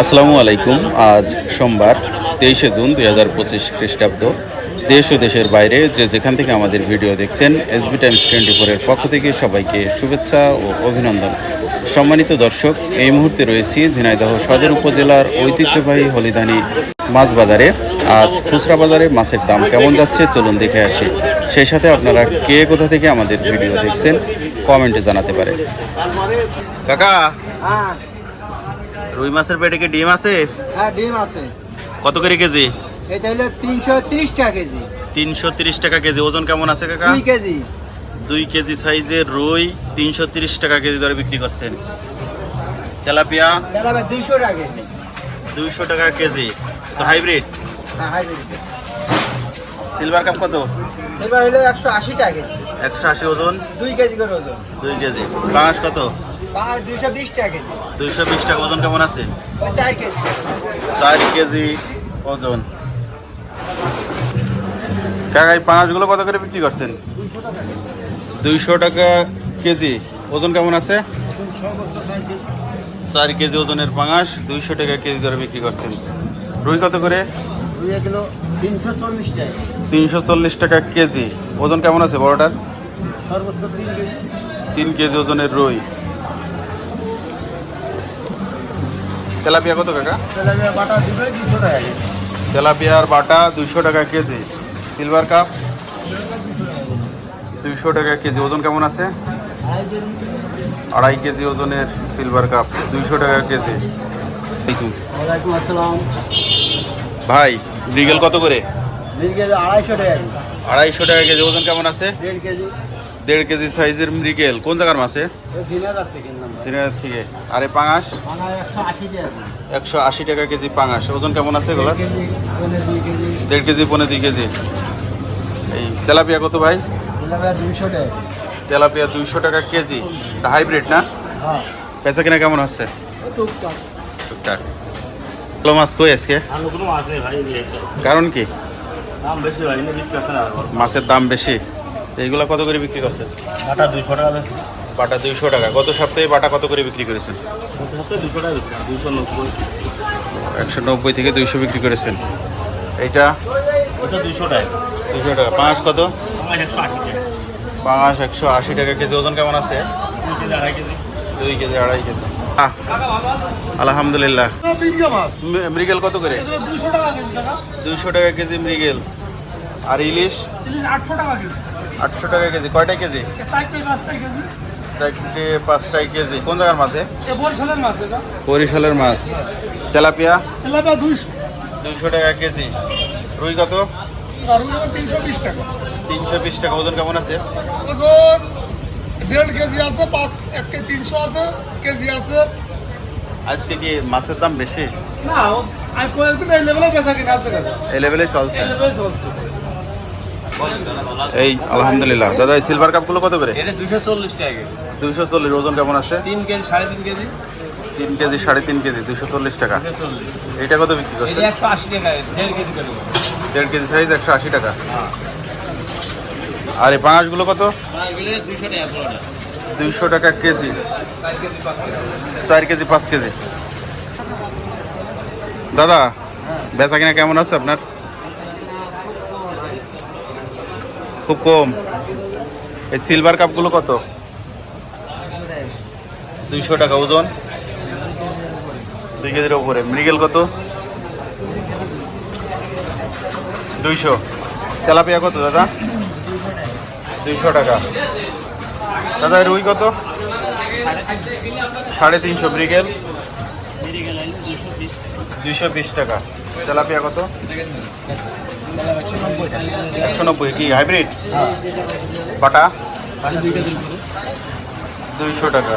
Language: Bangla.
আসসালামু আলাইকুম। আজ সোমবার তেইশে জুন দুই হাজার পঁচিশ খ্রিস্টাব্দ। দেশ ও দেশের বাইরে যে যেখান থেকে আমাদের ভিডিও দেখছেন এসবি টাইমস টোয়েন্টি ফোরের পক্ষ থেকে সবাইকে শুভেচ্ছা ও অভিনন্দন। সম্মানিত দর্শক এই মুহূর্তে রয়েছি ঝিনাইদহ সদর উপজেলার ঐতিহ্যবাহী হলিদানি মাছ বাজারে আজ খুচরা বাজারে মাছের দাম কেমন যাচ্ছে চলুন দেখে আসি। সেই সাথে আপনারা কে কোথা থেকে আমাদের ভিডিও দেখছেন কমেন্টে জানাতে পারেন। কাকা হ্যাঁ। রুই মাছের পেটে কি ডিম আছে? হ্যাঁ ডিম আছে। কত করে কেজি? এটা হলো তিনশো তিরিশ টাকা কেজি। তিনশো তিরিশ টাকা কেজি। ওজন কেমন আছে কাকা? দুই কেজি। দুই কেজি সাইজের রুই তিনশো তিরিশ টাকা কেজি দরে বিক্রি করছেন। তেলাপিয়া? তেলাপা দুইশো টাকা কেজি। দুইশো টাকা কেজি। তো হাইব্রিড? হ্যাঁ হাইব্রিড। সিলভার কাপ কত? এবার হলো একশো আশি টাকা কেজি। একশো আশি ওজন? দুই কেজি করে ওজন। দুই কেজি। পাঁচ কত? দুইশো বিশ টাকা দুইশো বিশ টাকা ওজন কেমন আছে? চার কেজি। চার কেজি ওজন। কাকা এই পাঁচগুলো কত করে বিক্রি করছেন? দুইশো টাকা কেজি। ওজন কেমন আছে? চার কেজি ওজনের পাঙাশ দুইশো টাকা কেজি দরে বিক্রি করছেন। রুই কত করে? তিনশো চল্লিশ টাকা। কেজি। ওজন কেমন আছে বড়টার? তিন কেজি ওজনের রুই। তেলাপিয়া কত কাকা? তেলাপিয়া বাটা দুটো দুশো টাকা তেলাপিয়ার বাটা দুইশো টাকা কেজি। সিলভার কাপ দুইশো টাকা কেজি। ওজন কেমন আছে? আড়াই কেজি ওজনের সিলভার কাপ দুইশো টাকা কেজি। ভাই ব্রিগেল কত করে? আড়াইশো টাকা কেজি। ওজন কেমন আছে? দেড় কেজি। দেড় কেজি সাইজের মৃগেল। কোন জায়গার মাছে থেকে আরে পাঙাশ? একশো আশি টাকা কেজি। পাঙাশ। ওজন কেমন আছে এগুলো দেড় কেজি পনেরো দুই কেজি। এই তেলাপিয়া কত ভাই? তেলাপিয়া দুইশো টাকা। তেলাপিয়া দুইশো টাকা কেজি। এটা হাইব্রিড না? হ্যাঁ। পেঁচা কিনা কেমন হচ্ছে? টুকটাক। ভালো মাছ কই আজকে? কারণ কি? মাছের দাম বেশি। এইগুলা কত করে বিক্রি করছেন? বাটা দুইশো টাকা বেশি। বাটা দুইশো টাকা। গত সপ্তাহে বাটা কত করে বিক্রি করেছেন? প্রতি সপ্তাহে দুশো টাকা দুইশো নব্বই। একশো নব্বই থেকে দুইশো বিক্রি করেছেন। এইটা? ওটা দুইশো টাকা। দুইশো টাকা। পাঁচ কত? পাঁচ একশো আশি টাকা কেজি ওজন কেমন আছে? দুই কেজি আড়াই কেজি। দুই কেজি আড়াই কেজি। আহ, আলহামদুলিল্লাহ। মৃগেল কত করে? দুইশো টাকা কেজি টাকা। দুইশো টাকা কেজি মৃগেল। আর ইলিশ আটশো টাকা কেজি। আটশো টাকা কেজি। কয়টা কেজি? চারটে পাঁচটায় কেজি। কোন জায়গার মাছে বরিশালের মাছ বরিশালের মাছ। তেলাপিয়া? তেলাপিয়া দুইশো। দুইশো টাকা কেজি। রুই কত? তিনশো বিশ টাকা। তিনশো বিশ টাকা। ওজন কেমন আছে? ওজন দেড় কেজি আছে পাঁচ এক কেজি তিনশো আছে কেজি আছে। আজকে কি মাছের দাম বেশি? না আর কয়েকদিন এই লেভেলে বেচা কিনা আছে এই লেভেলে চলছে। এই লেভেলে চলছে। এই আলহামদুলিল্লাহ। দাদা এই সিলভার কাপগুলো কত করে? এটা দুশো চল্লিশ টাকা কেজি। চল্লিশ ওজন কেমন আছে? তিন কেজি সাড়ে তিন কেজি। তিন কেজি সাড়ে তিন কেজি দুশো চল্লিশ টাকা। এইটা কত বিক্রি করছে একশো আশি টাকা দেড় কেজি দেড় কেজি সাইজ একশো আশি টাকা। আর এই পাঁচগুলো কত? দুইশো টাকা কেজি। চার কেজি পাঁচ কেজি। চার কেজি পাঁচ কেজি। দাদা বেচা কিনা কেমন আছে আপনার? খুব কম। এই সিলভার কাপগুলো কত? দুইশো টাকা ওজন। দুই কেজির উপরে মৃগেল কত? দুইশো। তেলাপিয়া কত দাদা? দুইশো টাকা। দাদা রুই কত? সাড়ে তিনশো ব্রিগেল দুইশো বিশ টাকা। তেলাপিয়া কত? একশো নব্বই কি হাইব্রিড বাটা দুইশো টাকা।